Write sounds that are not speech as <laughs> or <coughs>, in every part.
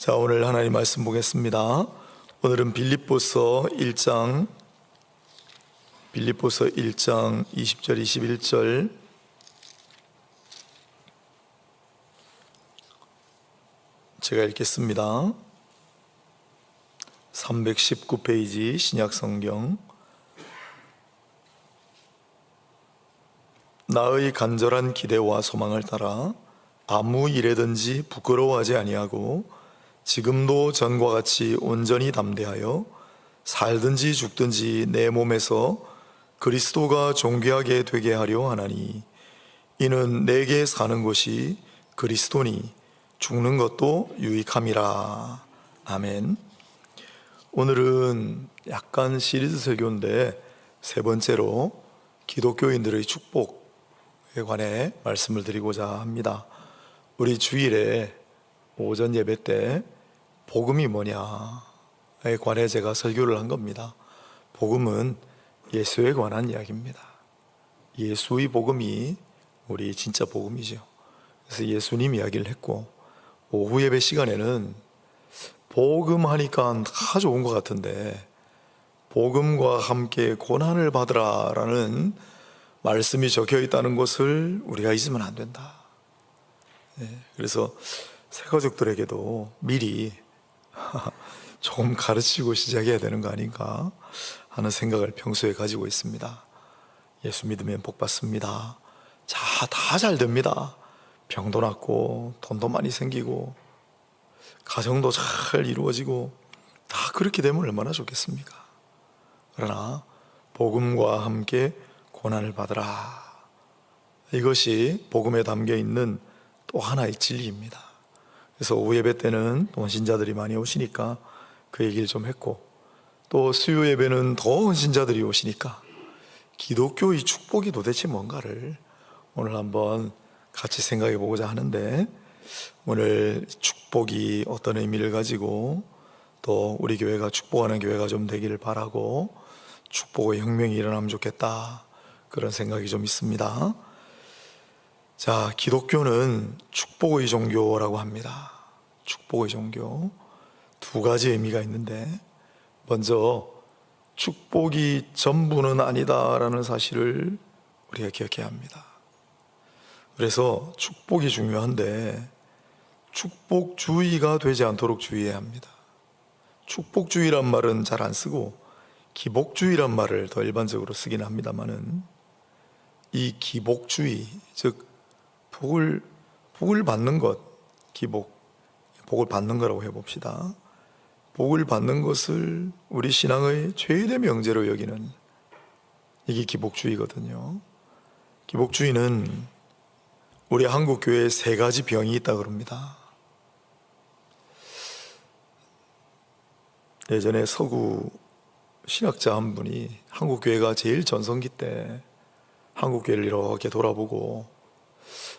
자, 오늘 하나님 말씀 보겠습니다. 오늘은 빌립보서 1장 빌립보서 1장 20절 21절 제가 읽겠습니다. 319페이지 신약 성경 나의 간절한 기대와 소망을 따라 아무 일에든지 부끄러워하지 아니하고 지금도 전과 같이 온전히 담대하여 살든지 죽든지 내 몸에서 그리스도가 존귀하게 되게 하려 하나니 이는 내게 사는 것이 그리스도니 죽는 것도 유익함이라 아멘. 오늘은 약간 시리즈 설교인데 세 번째로 기독교인들의 축복에 관해 말씀을 드리고자 합니다. 우리 주일에 오전 예배 때 복음이 뭐냐에 관해 제가 설교를 한 겁니다. 복음은 예수에 관한 이야기입니다. 예수의 복음이 우리 진짜 복음이죠. 그래서 예수님 이야기를 했고 오후 예배 시간에는 복음 하니까 다 좋은 것 같은데 복음과 함께 고난을 받으라라는 말씀이 적혀 있다는 것을 우리가 잊으면 안 된다. 네, 그래서 새 가족들에게도 미리 <laughs> 조금 가르치고 시작해야 되는 거 아닌가 하는 생각을 평소에 가지고 있습니다. 예수 믿으면 복 받습니다. 자, 다 잘 됩니다. 병도 낫고 돈도 많이 생기고 가정도 잘 이루어지고 다 그렇게 되면 얼마나 좋겠습니까? 그러나 복음과 함께 고난을 받으라. 이것이 복음에 담겨 있는 또 하나의 진리입니다. 그래서 오후 예배 때는 헌신자들이 많이 오시니까 그 얘기를 좀 했고 또 수요 예배는 더 헌신자들이 오시니까 기독교의 축복이 도대체 뭔가를 오늘 한번 같이 생각해 보고자 하는데 오늘 축복이 어떤 의미를 가지고 또 우리 교회가 축복하는 교회가 좀 되기를 바라고 축복의 혁명이 일어나면 좋겠다 그런 생각이 좀 있습니다. 자, 기독교는 축복의 종교라고 합니다. 축복의 종교. 두 가지 의미가 있는데, 먼저, 축복이 전부는 아니다라는 사실을 우리가 기억해야 합니다. 그래서 축복이 중요한데, 축복주의가 되지 않도록 주의해야 합니다. 축복주의란 말은 잘 안 쓰고, 기복주의란 말을 더 일반적으로 쓰긴 합니다만은, 이 기복주의, 즉, 복을 복을 받는 것 기복 복을 받는 거라고 해봅시다. 복을 받는 것을 우리 신앙의 최대 명제로 여기는 이게 기복주의거든요. 기복주의는 우리 한국 교회에 세 가지 병이 있다 그럽니다. 예전에 서구 신학자 한 분이 한국 교회가 제일 전성기 때 한국 교회를 이렇게 돌아보고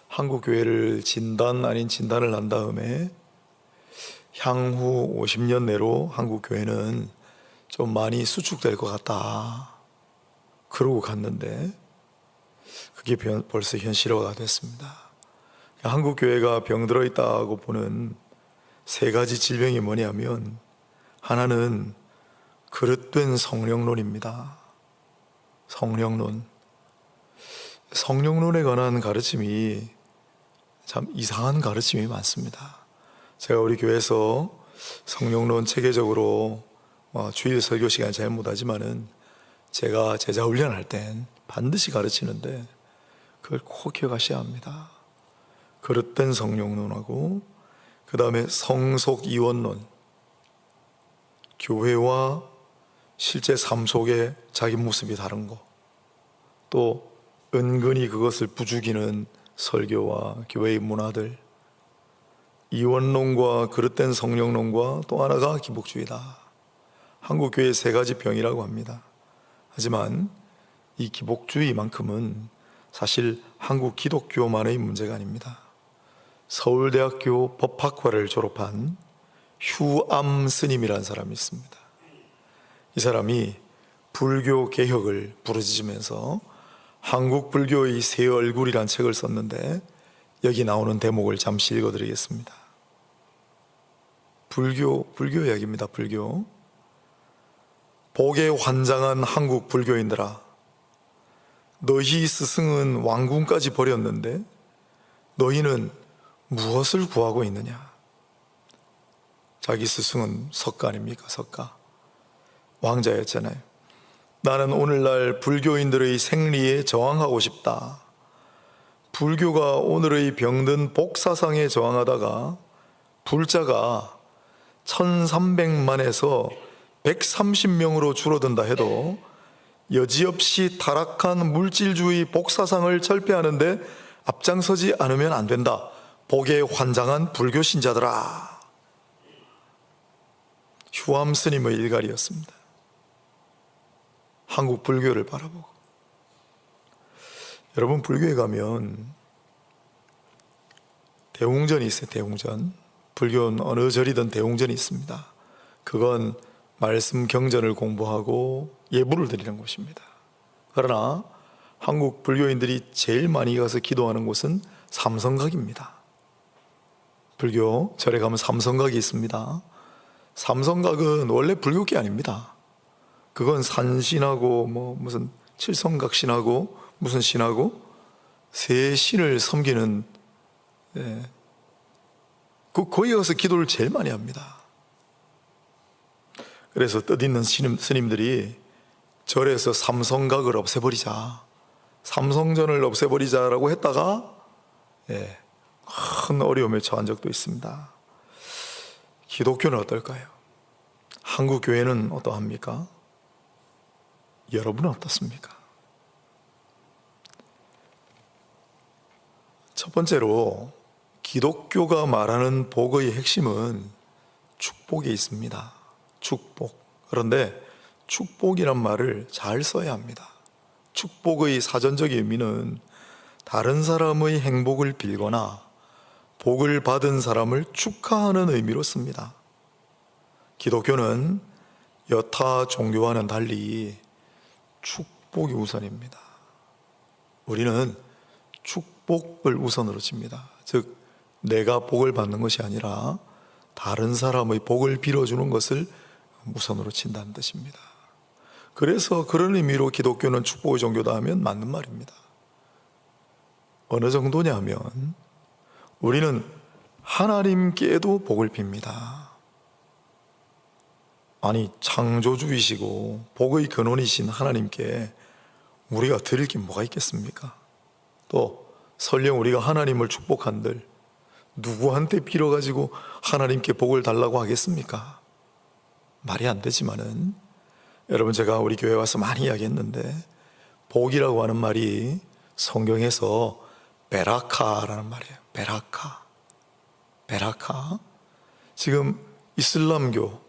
한국 교회를 진단 아닌 진단을 한 다음에 향후 50년 내로 한국 교회는 좀 많이 수축될 것 같다. 그러고 갔는데 그게 벌써 현실화가 됐습니다. 한국 교회가 병들어 있다고 보는 세 가지 질병이 뭐냐면 하나는 그릇된 성령론입니다. 성령론. 성령론에 관한 가르침이 참 이상한 가르침이 많습니다. 제가 우리 교회에서 성령론 체계적으로 뭐 주일 설교 시간에 잘 못하지만은 제가 제자 훈련할 땐 반드시 가르치는데 그걸 꼭 기억하셔야 합니다. 그릇된 성령론하고 그 다음에 성속 이원론. 교회와 실제 삶 속에 자기 모습이 다른 거. 또 은근히 그것을 부추기는 설교와 교회의 문화들, 이원론과 그릇된 성령론과 또 하나가 기복주의다. 한국 교회의 세 가지 병이라고 합니다. 하지만 이 기복주의만큼은 사실 한국 기독교만의 문제가 아닙니다. 서울대학교 법학과를 졸업한 휴암 스님이라는 사람이 있습니다. 이 사람이 불교 개혁을 부르짖으면서 한국 불교의 새 얼굴이란 책을 썼는데 여기 나오는 대목을 잠시 읽어드리겠습니다. 불교 불교 이야기입니다. 불교. 복에 환장한 한국 불교인들아, 너희 스승은 왕궁까지 버렸는데 너희는 무엇을 구하고 있느냐? 자기 스승은 석가 아닙니까? 석가. 왕자였잖아요. 나는 오늘날 불교인들의 생리에 저항하고 싶다. 불교가 오늘의 병든 복사상에 저항하다가 불자가 1300만에서 130명으로 줄어든다 해도 여지없이 타락한 물질주의 복사상을 철폐하는데 앞장서지 않으면 안 된다. 복에 환장한 불교 신자들아. 휴암 스님의 일갈이었습니다. 한국 불교를 바라보고. 여러분 불교에 가면 대웅전이 있어요. 대웅전. 불교는 어느 절이든 대웅전이 있습니다. 그건 말씀 경전을 공부하고 예불을 드리는 곳입니다. 그러나 한국 불교인들이 제일 많이 가서 기도하는 곳은 삼성각입니다. 불교 절에 가면 삼성각이 있습니다. 삼성각은 원래 불교계 아닙니다. 그건 산신하고 뭐 무슨 칠성각 신하고 무슨 신하고 세 신을 섬기는 예. 그 거기 가서 기도를 제일 많이 합니다. 그래서 뜻있는 스님, 스님 들이 절에서 삼성각을 없애버리자, 삼성전을 없애버리자라고 했다가 예, 큰 어려움에 처한 적도 있습니다. 기독교는 어떨까요? 한국 교회는 어떠합니까? 여러분은 어떻습니까? 첫 번째로 기독교가 말하는 복의 핵심은 축복에 있습니다. 축복. 그런데 축복이란 말을 잘 써야 합니다. 축복의 사전적 의미는 다른 사람의 행복을 빌거나 복을 받은 사람을 축하하는 의미로 씁니다. 기독교는 여타 종교와는 달리 축복이 우선입니다. 우리는 축복을 우선으로 칩니다. 즉, 내가 복을 받는 것이 아니라 다른 사람의 복을 빌어주는 것을 우선으로 친다는 뜻입니다. 그래서 그런 의미로 기독교는 축복의 종교다 하면 맞는 말입니다. 어느 정도냐 하면 우리는 하나님께도 복을 빕니다. 아니, 창조주이시고 복의 근원이신 하나님께 우리가 드릴 게 뭐가 있겠습니까? 또 설령 우리가 하나님을 축복한들 누구한테 빌어가지고 하나님께 복을 달라고 하겠습니까? 말이 안 되지만은 여러분 제가 우리 교회 와서 많이 이야기했는데 복이라고 하는 말이 성경에서 베라카라는 말이에요. 베라카. 베라카. 지금 이슬람교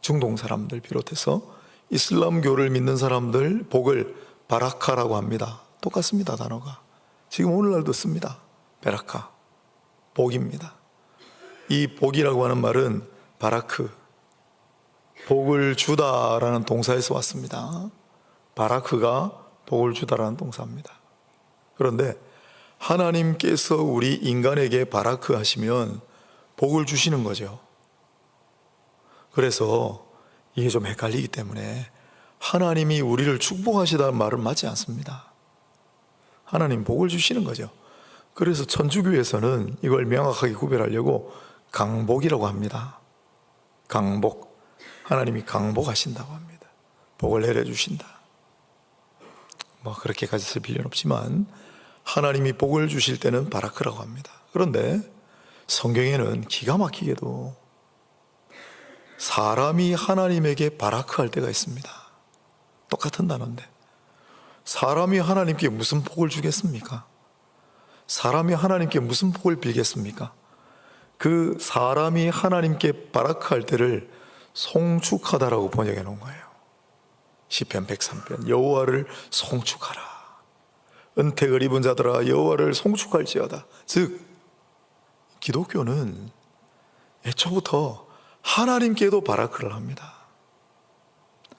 중동 사람들 비롯해서 이슬람교를 믿는 사람들 복을 바라카라고 합니다. 똑같습니다, 단어가. 지금 오늘날도 씁니다. 베라카. 복입니다. 이 복이라고 하는 말은 바라크, 복을 주다라는 동사에서 왔습니다. 바라크가 복을 주다라는 동사입니다. 그런데 하나님께서 우리 인간에게 바라크 하시면 복을 주시는 거죠. 그래서 이게 좀 헷갈리기 때문에 하나님이 우리를 축복하시다는 말은 맞지 않습니다. 하나님 복을 주시는 거죠. 그래서 천주교에서는 이걸 명확하게 구별하려고 강복이라고 합니다. 강복. 하나님이 강복하신다고 합니다. 복을 내려주신다. 뭐 그렇게까지 쓸 필요는 없지만 하나님이 복을 주실 때는 바라크라고 합니다. 그런데 성경에는 기가 막히게도 사람이 하나님에게 바라크 할 때가 있습니다. 똑같은 단어인데 사람이 하나님께 무슨 복을 주겠습니까? 사람이 하나님께 무슨 복을 빌겠습니까? 그 사람이 하나님께 바라크할 때를 송축하다라고 번역해 놓은 거예요. 시편 103편 여호와를 송축하라. 은택을 입은 자들아 여호와를 송축할지어다. 즉 기독교는 애초부터 하나님께도 바라크를 합니다.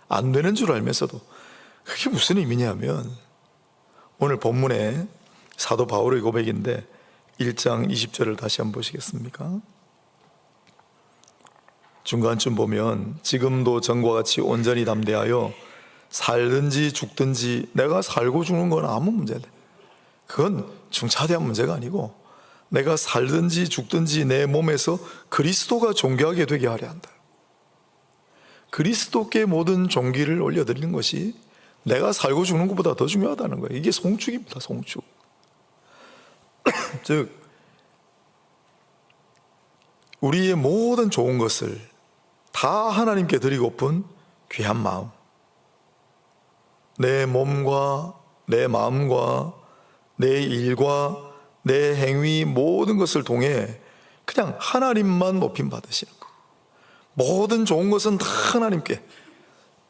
안 되는 줄 알면서도 그게 무슨 의미냐면 오늘 본문에 사도 바울의 고백인데 1장 20절을 다시 한번 보시겠습니까? 중간쯤 보면 지금도 전과 같이 온전히 담대하여 살든지 죽든지 내가 살고 죽는 건 아무 문제다. 그건 중차대한 문제가 아니고 내가 살든지 죽든지 내 몸에서 그리스도가 존귀하게 되게 하려 한다. 그리스도께 모든 종기를 올려드리는 것이 내가 살고 죽는 것보다 더 중요하다는 거예요. 이게 송축입니다, 송축. <coughs> 즉, 우리의 모든 좋은 것을 다 하나님께 드리고픈 귀한 마음. 내 몸과 내 마음과 내 일과 내 행위 모든 것을 통해 그냥 하나님만 높임 받으시는 거. 모든 좋은 것은 다 하나님께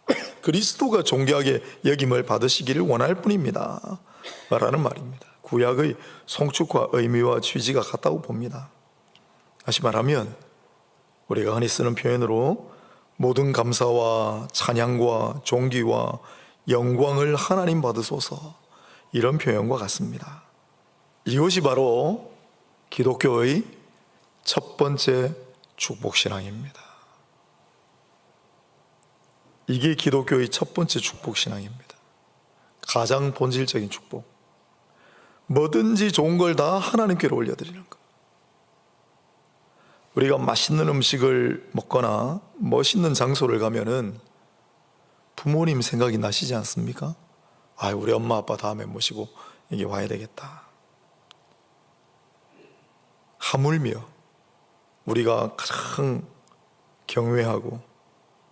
<coughs> 그리스도가 존귀하게 여김을 받으시기를 원할 뿐입니다. 라는 말입니다. 구약의 송축과 의미와 취지가 같다고 봅니다. 다시 말하면 우리가 흔히 쓰는 표현으로 모든 감사와 찬양과 존귀와 영광을 하나님 받으소서 이런 표현과 같습니다. 이것이 바로 기독교의 첫 번째 축복 신앙입니다. 이게 기독교의 첫 번째 축복 신앙입니다. 가장 본질적인 축복. 뭐든지 좋은 걸 다 하나님께로 올려드리는 것. 우리가 맛있는 음식을 먹거나 멋있는 장소를 가면은 부모님 생각이 나시지 않습니까? 아, 우리 엄마 아빠 다음에 모시고 여기 와야 되겠다. 하물며 우리가 가장 경외하고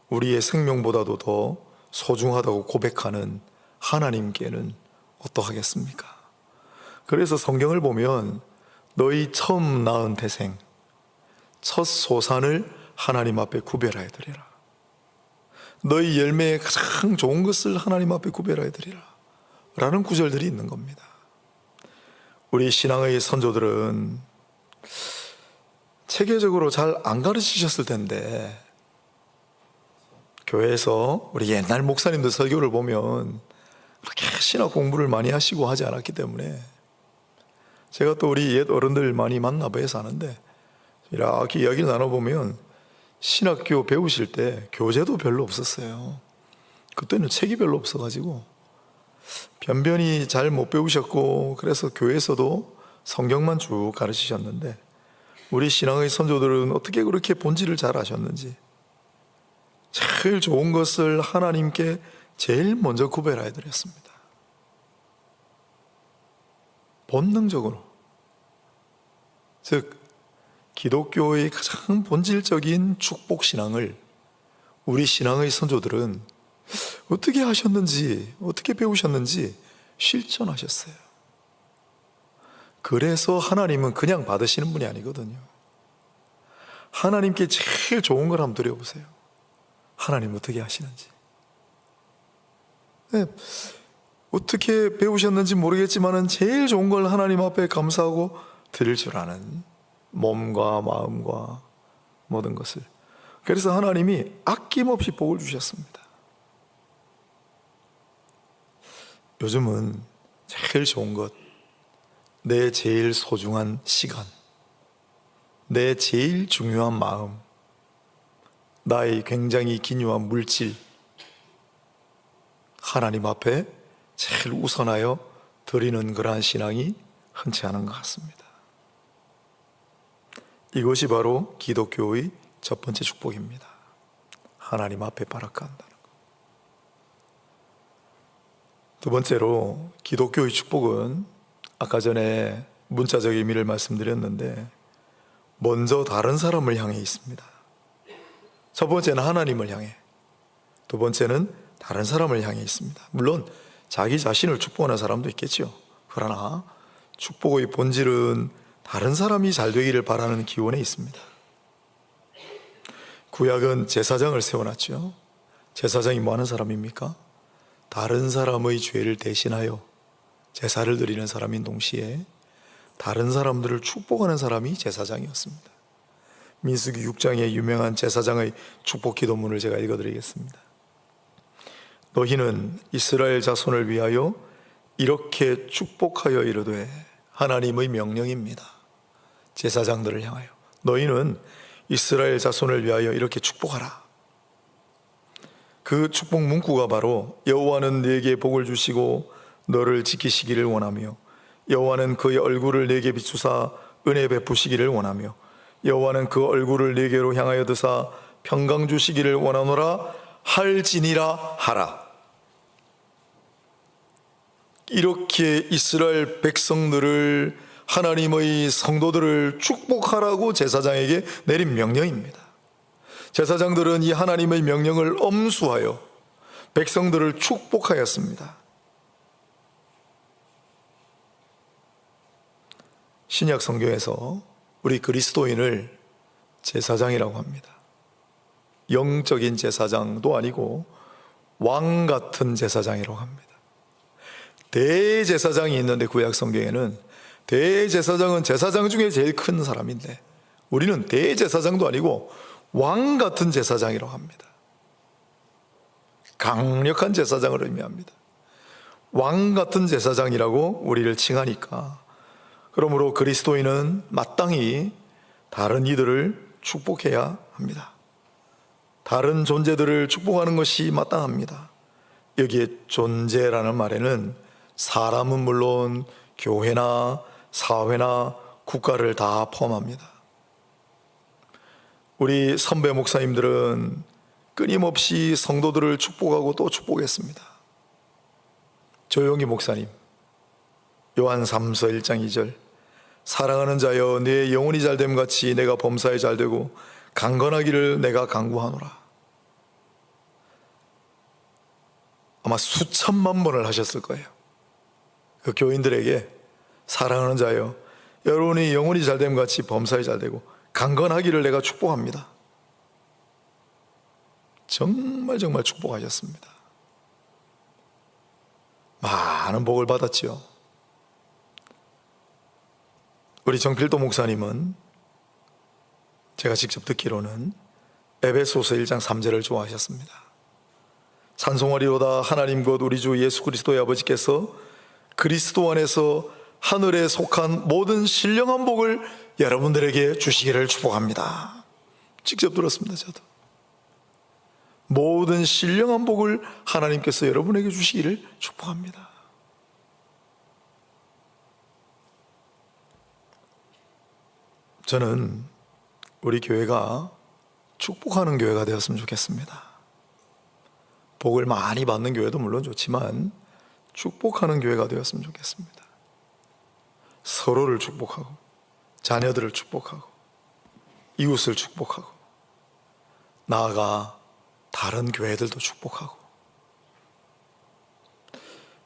우리의 생명보다도 더 소중하다고 고백하는 하나님께는 어떠하겠습니까? 그래서 성경을 보면 너희 처음 낳은 태생, 첫 소산을 하나님 앞에 구별하여 드리라. 너희 열매의 가장 좋은 것을 하나님 앞에 구별하여 드리라. 라는 구절들이 있는 겁니다. 우리 신앙의 선조들은 체계적으로 잘 안 가르치셨을 텐데, 교회에서 우리 옛날 목사님들 설교를 보면 그렇게 신학 공부를 많이 하시고 하지 않았기 때문에 제가 또 우리 옛 어른들 많이 만나봐서 아는데 이렇게 이야기를 나눠보면 신학교 배우실 때 교재도 별로 없었어요. 그때는 책이 별로 없어가지고 변변히 잘 못 배우셨고 그래서 교회에서도 성경만 쭉 가르치셨는데 우리 신앙의 선조들은 어떻게 그렇게 본질을 잘 아셨는지 제일 좋은 것을 하나님께 제일 먼저 구별해 드렸습니다. 본능적으로. 즉, 기독교의 가장 본질적인 축복 신앙을 우리 신앙의 선조들은 어떻게 하셨는지, 어떻게 배우셨는지 실천하셨어요. 그래서 하나님은 그냥 받으시는 분이 아니거든요. 하나님께 제일 좋은 걸 한번 드려보세요. 하나님 어떻게 하시는지. 네, 어떻게 배우셨는지 모르겠지만은 제일 좋은 걸 하나님 앞에 감사하고 드릴 줄 아는 몸과 마음과 모든 것을. 그래서 하나님이 아낌없이 복을 주셨습니다. 요즘은 제일 좋은 것, 내 제일 소중한 시간, 내 제일 중요한 마음, 나의 굉장히 기묘한 물질, 하나님 앞에 제일 우선하여 드리는 그러한 신앙이 흔치 않은 것 같습니다. 이것이 바로 기독교의 첫 번째 축복입니다. 하나님 앞에 바라한다는 것. 두 번째로 기독교의 축복은 아까 전에 문자적 의미를 말씀드렸는데 먼저 다른 사람을 향해 있습니다. 첫 번째는 하나님을 향해, 두 번째는 다른 사람을 향해 있습니다. 물론 자기 자신을 축복하는 사람도 있겠지요. 그러나 축복의 본질은 다른 사람이 잘 되기를 바라는 기원에 있습니다. 구약은 제사장을 세워놨죠. 제사장이 뭐 하는 사람입니까? 다른 사람의 죄를 대신하여 제사를 드리는 사람인 동시에 다른 사람들을 축복하는 사람이 제사장이었습니다. 민수기 6장의 유명한 제사장의 축복 기도문을 제가 읽어드리겠습니다. 너희는 이스라엘 자손을 위하여 이렇게 축복하여 이르되 하나님의 명령입니다. 제사장들을 향하여 너희는 이스라엘 자손을 위하여 이렇게 축복하라. 그 축복 문구가 바로 여호와는 네게 복을 주시고 너를 지키시기를 원하며 여호와는 그의 얼굴을 네게 비추사 은혜 베푸시기를 원하며 여호와는 그 얼굴을 네게로 향하여 드사 평강 주시기를 원하노라 할지니라 하라. 이렇게 이스라엘 백성들을 하나님의 성도들을 축복하라고 제사장에게 내린 명령입니다. 제사장들은 이 하나님의 명령을 엄수하여 백성들을 축복하였습니다. 신약 성경에서 우리 그리스도인을 제사장이라고 합니다. 영적인 제사장도 아니고 왕 같은 제사장이라고 합니다. 대제사장이 있는데 구약 성경에는 대제사장은 제사장 중에 제일 큰 사람인데 우리는 대제사장도 아니고 왕 같은 제사장이라고 합니다. 강력한 제사장을 의미합니다. 왕 같은 제사장이라고 우리를 칭하니까 그러므로 그리스도인은 마땅히 다른 이들을 축복해야 합니다. 다른 존재들을 축복하는 것이 마땅합니다. 여기에 존재라는 말에는 사람은 물론 교회나 사회나 국가를 다 포함합니다. 우리 선배 목사님들은 끊임없이 성도들을 축복하고 또 축복했습니다. 조용히 목사님, 요한 3서 1장 2절 사랑하는 자여 내 영혼이 잘됨 같이 내가 범사에 잘되고 강건하기를 내가 강구하노라. 아마 수천만 번을 하셨을 거예요. 그 교인들에게 사랑하는 자여 여러분이 영혼이 잘됨 같이 범사에 잘되고 강건하기를 내가 축복합니다. 정말 정말 축복하셨습니다. 많은 복을 받았지요. 우리 정필도 목사님은 제가 직접 듣기로는 에베소서 1장 3절을 좋아하셨습니다. 찬송하리로다 하나님 곧 우리 주 예수 그리스도의 아버지께서 그리스도 안에서 하늘에 속한 모든 신령한 복을 여러분들에게 주시기를 축복합니다. 직접 들었습니다, 저도. 모든 신령한 복을 하나님께서 여러분에게 주시기를 축복합니다. 저는 우리 교회가 축복하는 교회가 되었으면 좋겠습니다. 복을 많이 받는 교회도 물론 좋지만 축복하는 교회가 되었으면 좋겠습니다. 서로를 축복하고 자녀들을 축복하고 이웃을 축복하고 나아가 다른 교회들도 축복하고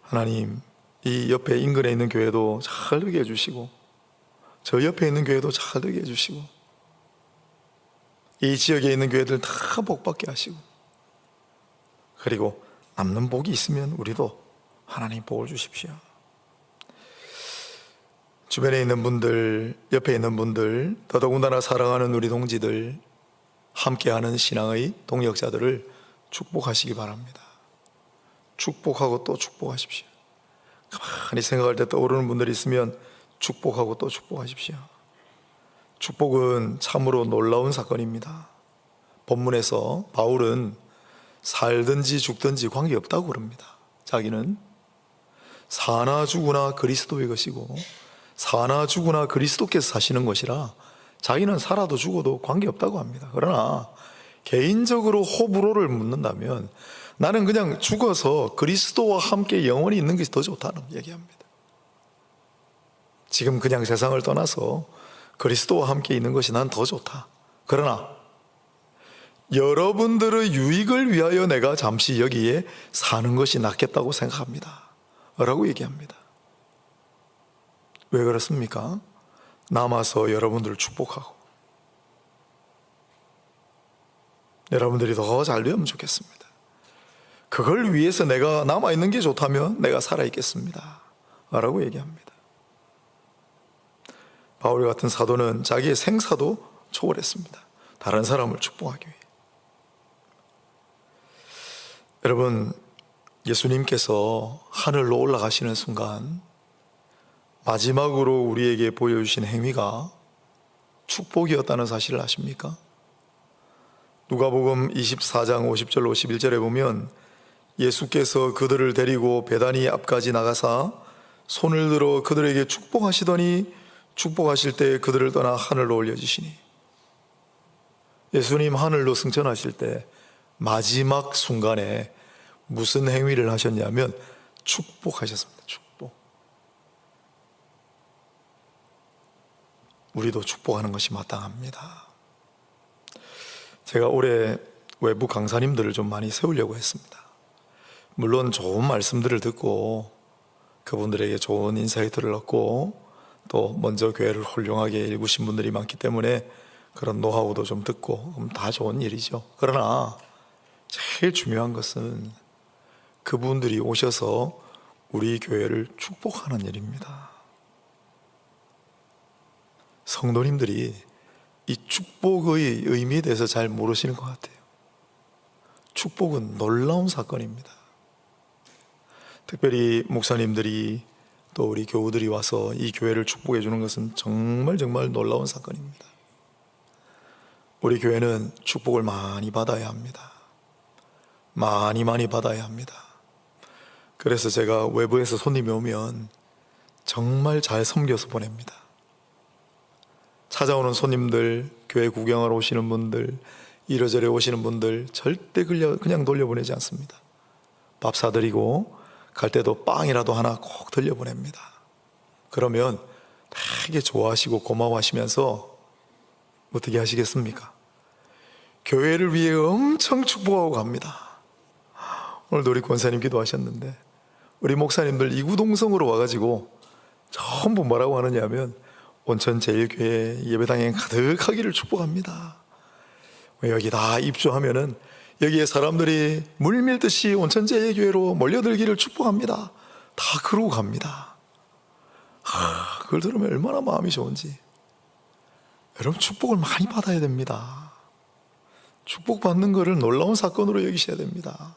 하나님 이 옆에 인근에 있는 교회도 잘 되게 해주시고 저 옆에 있는 교회도 잘 되게 해주시고 이 지역에 있는 교회들 다 복받게 하시고 그리고 남는 복이 있으면 우리도 하나님 복을 주십시오. 주변에 있는 분들, 옆에 있는 분들, 더더군다나 사랑하는 우리 동지들, 함께하는 신앙의 동역자들을 축복하시기 바랍니다. 축복하고 또 축복하십시오. 가만히 생각할 때 떠오르는 분들이 있으면 축복하고 또 축복하십시오. 축복은 참으로 놀라운 사건입니다. 본문에서 바울은 살든지 죽든지 관계없다고 그럽니다. 자기는 사나 죽으나 그리스도의 것이고 사나 죽으나 그리스도께서 사시는 것이라 자기는 살아도 죽어도 관계없다고 합니다. 그러나 개인적으로 호불호를 묻는다면 나는 그냥 죽어서 그리스도와 함께 영원히 있는 것이 더 좋다는 얘기합니다. 지금 그냥 세상을 떠나서 그리스도와 함께 있는 것이 난 더 좋다. 그러나 여러분들의 유익을 위하여 내가 잠시 여기에 사는 것이 낫겠다고 생각합니다. 라고 얘기합니다. 왜 그렇습니까? 남아서 여러분들을 축복하고 여러분들이 더 잘 되면 좋겠습니다. 그걸 위해서 내가 남아있는 게 좋다면 내가 살아있겠습니다. 라고 얘기합니다. 바울 같은 사도는 자기의 생사도 초월했습니다. 다른 사람을 축복하기 위해. 여러분, 예수님께서 하늘로 올라가시는 순간 마지막으로 우리에게 보여주신 행위가 축복이었다는 사실을 아십니까? 누가복음 24장 50절 51절에 보면 예수께서 그들을 데리고 베다니 앞까지 나가사 손을 들어 그들에게 축복하시더니 축복하실 때 그들을 떠나 하늘로 올려지시니 예수님 하늘로 승천하실 때 마지막 순간에 무슨 행위를 하셨냐면 축복하셨습니다. 축복. 우리도 축복하는 것이 마땅합니다. 제가 올해 외부 강사님들을 좀 많이 세우려고 했습니다. 물론 좋은 말씀들을 듣고 그분들에게 좋은 인사이트를 얻고 또 먼저 교회를 훌륭하게 일구신 분들이 많기 때문에 그런 노하우도 좀 듣고 그럼 다 좋은 일이죠. 그러나 제일 중요한 것은 그분들이 오셔서 우리 교회를 축복하는 일입니다. 성도님들이 이 축복의 의미에 대해서 잘 모르시는 것 같아요. 축복은 놀라운 사건입니다. 특별히 목사님들이 또 우리 교우들이 와서 이 교회를 축복해 주는 것은 정말 정말 놀라운 사건입니다. 우리 교회는 축복을 많이 받아야 합니다. 많이 많이 받아야 합니다. 그래서 제가 외부에서 손님이 오면 정말 잘 섬겨서 보냅니다. 찾아오는 손님들, 교회 구경하러 오시는 분들, 이러저러 오시는 분들 절대 그냥 돌려보내지 않습니다. 밥 사드리고 갈 때도 빵이라도 하나 꼭 들려보냅니다. 그러면 되게 좋아하시고 고마워하시면서 어떻게 하시겠습니까? 교회를 위해 엄청 축복하고 갑니다. 오늘도 우리 권사님 기도하셨는데 우리 목사님들 이구동성으로 와가지고 전부 뭐라고 하느냐 하면 온천 제일교회 예배당에 가득하기를 축복합니다. 여기 다 입주하면은 여기에 사람들이 물밀듯이 온천 제일교회로 몰려들기를 축복합니다. 다 그러고 갑니다. 하, 그걸 들으면 얼마나 마음이 좋은지. 여러분 축복을 많이 받아야 됩니다. 축복받는 것을 놀라운 사건으로 여기셔야 됩니다.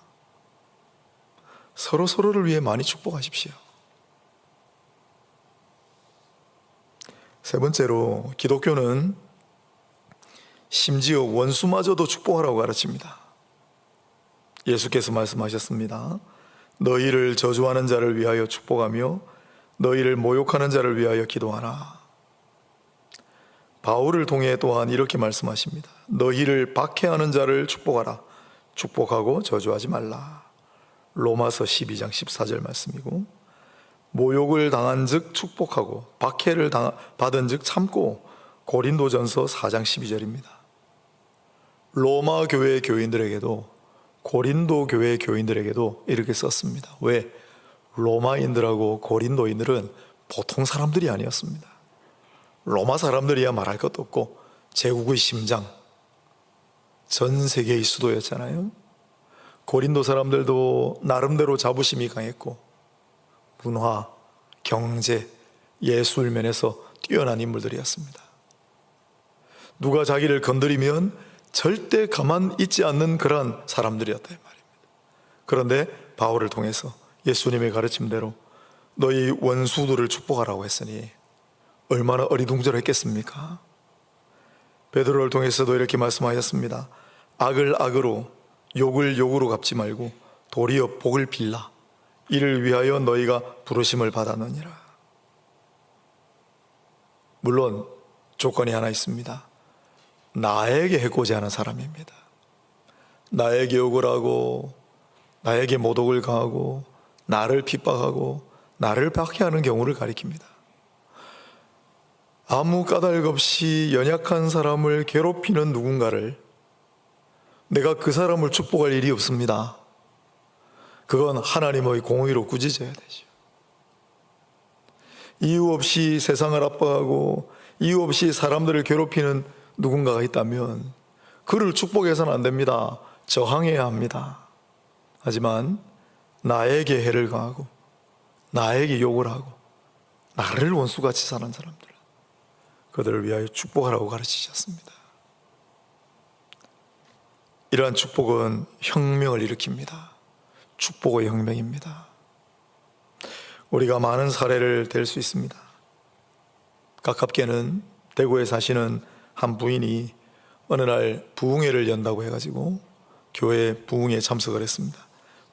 서로 서로를 위해 많이 축복하십시오. 세 번째로 기독교는 심지어 원수마저도 축복하라고 가르칩니다. 예수께서 말씀하셨습니다. 너희를 저주하는 자를 위하여 축복하며 너희를 모욕하는 자를 위하여 기도하라. 바울을 통해 또한 이렇게 말씀하십니다. 너희를 박해하는 자를 축복하라. 축복하고 저주하지 말라. 로마서 12장 14절 말씀이고 모욕을 당한 즉 축복하고 박해를 당, 받은 즉 참고 고린도전서 4장 12절입니다. 로마 교회 교인들에게도 고린도 교회 교인들에게도 이렇게 썼습니다. 왜? 로마인들하고 고린도인들은 보통 사람들이 아니었습니다. 로마 사람들이야 말할 것도 없고 제국의 심장, 전 세계의 수도였잖아요. 고린도 사람들도 나름대로 자부심이 강했고 문화, 경제, 예술 면에서 뛰어난 인물들이었습니다. 누가 자기를 건드리면 절대 가만 있지 않는 그러한 사람들이었다 이 말입니다. 그런데 바울을 통해서 예수님의 가르침대로 너희 원수들을 축복하라고 했으니 얼마나 어리둥절했겠습니까? 베드로를 통해서도 이렇게 말씀하셨습니다. 악을 악으로 욕을 욕으로 갚지 말고 도리어 복을 빌라. 이를 위하여 너희가 부르심을 받았느니라. 물론 조건이 하나 있습니다. 나에게 해코지 하는 사람입니다. 나에게 욕을 하고, 나에게 모독을 가하고, 나를 핍박하고, 나를 박해하는 경우를 가리킵니다. 아무 까닭 없이 연약한 사람을 괴롭히는 누군가를 내가 그 사람을 축복할 일이 없습니다. 그건 하나님의 공의로 꾸짖어야 되죠. 이유 없이 세상을 아파하고 이유 없이 사람들을 괴롭히는 누군가가 있다면 그를 축복해서는 안 됩니다. 저항해야 합니다. 하지만 나에게 해를 가하고 나에게 욕을 하고 나를 원수같이 사는 사람들 그들을 위하여 축복하라고 가르치셨습니다. 이러한 축복은 혁명을 일으킵니다. 축복의 혁명입니다. 우리가 많은 사례를 댈 수 있습니다. 가깝게는 대구에 사시는 한 부인이 어느 날 부흥회를 연다고 해가지고 교회 부흥회에 참석을 했습니다.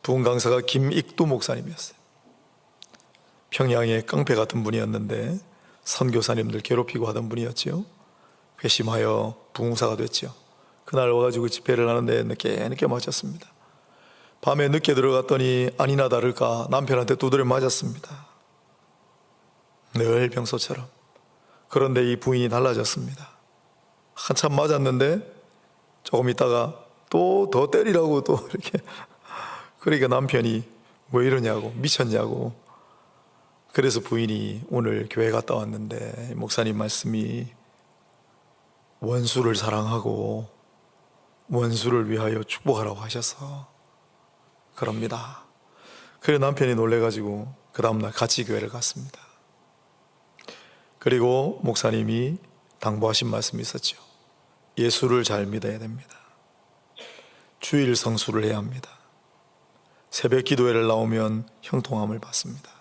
부흥 강사가 김익두 목사님이었어요. 평양의 깡패 같은 분이었는데 선교사님들 괴롭히고 하던 분이었지요. 회심하여 부흥사가 됐죠. 그날 와가지고 집회를 하는데 늦게 늦게 맞았습니다. 밤에 늦게 들어갔더니 아니나 다를까 남편한테 두드려 맞았습니다. 늘 평소처럼. 그런데 이 부인이 달라졌습니다. 한참 맞았는데 조금 있다가 또 더 때리라고 또 <laughs> 이렇게 그러니까 남편이 왜 이러냐고 미쳤냐고 그래서 부인이 오늘 교회 갔다 왔는데 목사님 말씀이 원수를 사랑하고 원수를 위하여 축복하라고 하셔서 그럽니다. 그래 남편이 놀래가지고 그 다음날 같이 교회를 갔습니다. 그리고 목사님이 당부하신 말씀이 있었죠. 예수를 잘 믿어야 됩니다. 주일 성수를 해야 합니다. 새벽 기도회를 나오면 형통함을 받습니다.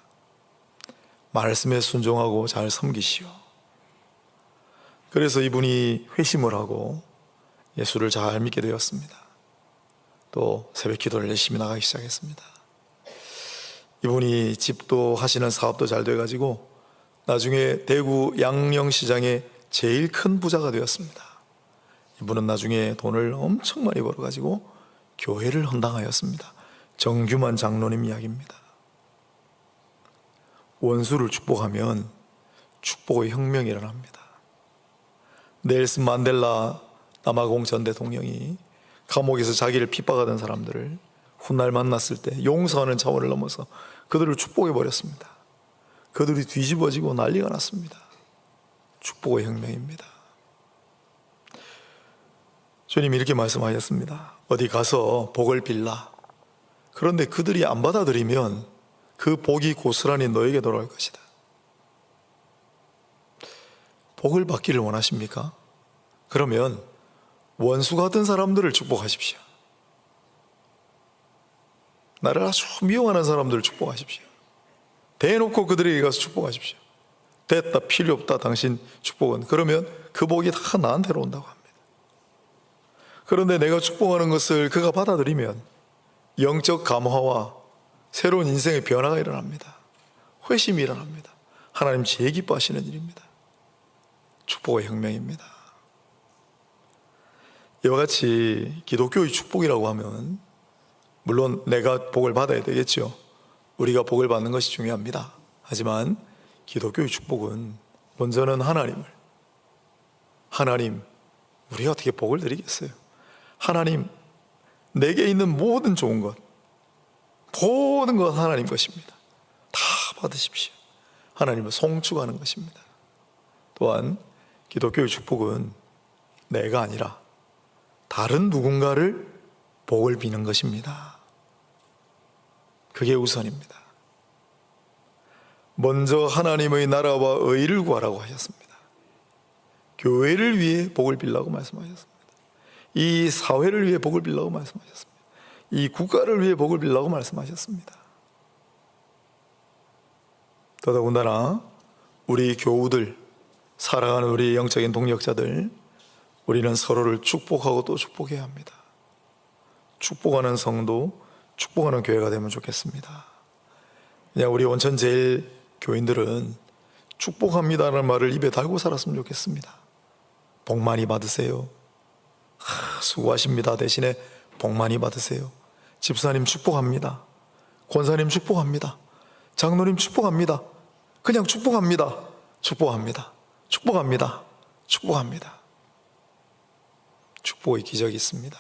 말씀에 순종하고 잘 섬기시오. 그래서 이분이 회심을 하고 예수를 잘 믿게 되었습니다. 또 새벽 기도를 열심히 나가기 시작했습니다. 이분이 집도 하시는 사업도 잘 돼가지고 나중에 대구 양령시장의 제일 큰 부자가 되었습니다. 이분은 나중에 돈을 엄청 많이 벌어가지고 교회를 헌당하였습니다. 정규만 장로님 이야기입니다. 원수를 축복하면 축복의 혁명이 일어납니다. 넬슨 만델라 남아공 전 대통령이 감옥에서 자기를 핍박하던 사람들을 훗날 만났을 때 용서하는 차원을 넘어서 그들을 축복해 버렸습니다. 그들이 뒤집어지고 난리가 났습니다. 축복의 혁명입니다. 주님이 이렇게 말씀하셨습니다. 어디 가서 복을 빌라. 그런데 그들이 안 받아들이면 그 복이 고스란히 너에게 돌아올 것이다. 복을 받기를 원하십니까? 그러면 원수 같은 사람들을 축복하십시오. 나를 아주 미워하는 사람들을 축복하십시오. 대놓고 그들에게 가서 축복하십시오. 됐다, 필요 없다, 당신 축복은. 그러면 그 복이 다 나한테로 온다고 합니다. 그런데 내가 축복하는 것을 그가 받아들이면 영적 감화와 새로운 인생의 변화가 일어납니다. 회심이 일어납니다. 하나님 제일 기뻐하시는 일입니다. 축복의 혁명입니다. 이와 같이 기독교의 축복이라고 하면 물론 내가 복을 받아야 되겠죠. 우리가 복을 받는 것이 중요합니다. 하지만 기독교의 축복은 먼저는 하나님을 하나님 우리가 어떻게 복을 드리겠어요? 하나님 내게 있는 모든 좋은 것 모든 것 하나님 것입니다. 다 받으십시오. 하나님을 송축하는 것입니다. 또한 기독교의 축복은 내가 아니라 다른 누군가를 복을 비는 것입니다. 그게 우선입니다. 먼저 하나님의 나라와 의를 구하라고 하셨습니다. 교회를 위해 복을 빌라고 말씀하셨습니다. 이 사회를 위해 복을 빌라고 말씀하셨습니다. 이 국가를 위해 복을 빌라고 말씀하셨습니다. 더더군다나 우리 교우들, 사랑하는 우리 영적인 동력자들, 우리는 서로를 축복하고 또 축복해야 합니다. 축복하는 성도, 축복하는 교회가 되면 좋겠습니다. 그냥 우리 원천 제일 교인들은 축복합니다라는 말을 입에 달고 살았으면 좋겠습니다. 복 많이 받으세요. 하, 수고하십니다. 대신에 복 많이 받으세요. 집사님 축복합니다. 권사님 축복합니다. 장로님 축복합니다. 그냥 축복합니다. 축복합니다. 축복합니다. 축복합니다. 축복의 기적이 있습니다.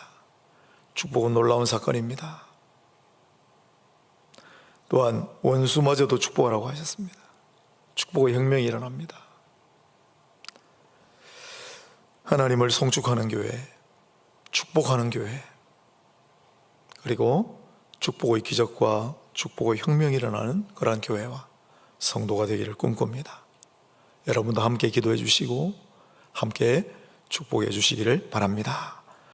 축복은 놀라운 사건입니다. 또한 원수마저도 축복하라고 하셨습니다. 축복의 혁명이 일어납니다. 하나님을 송축하는 교회, 축복하는 교회, 그리고 축복의 기적과 축복의 혁명이 일어나는 그러한 교회와 성도가 되기를 꿈꿉니다. 여러분도 함께 기도해 주시고 함께 축복해 주시기를 바랍니다.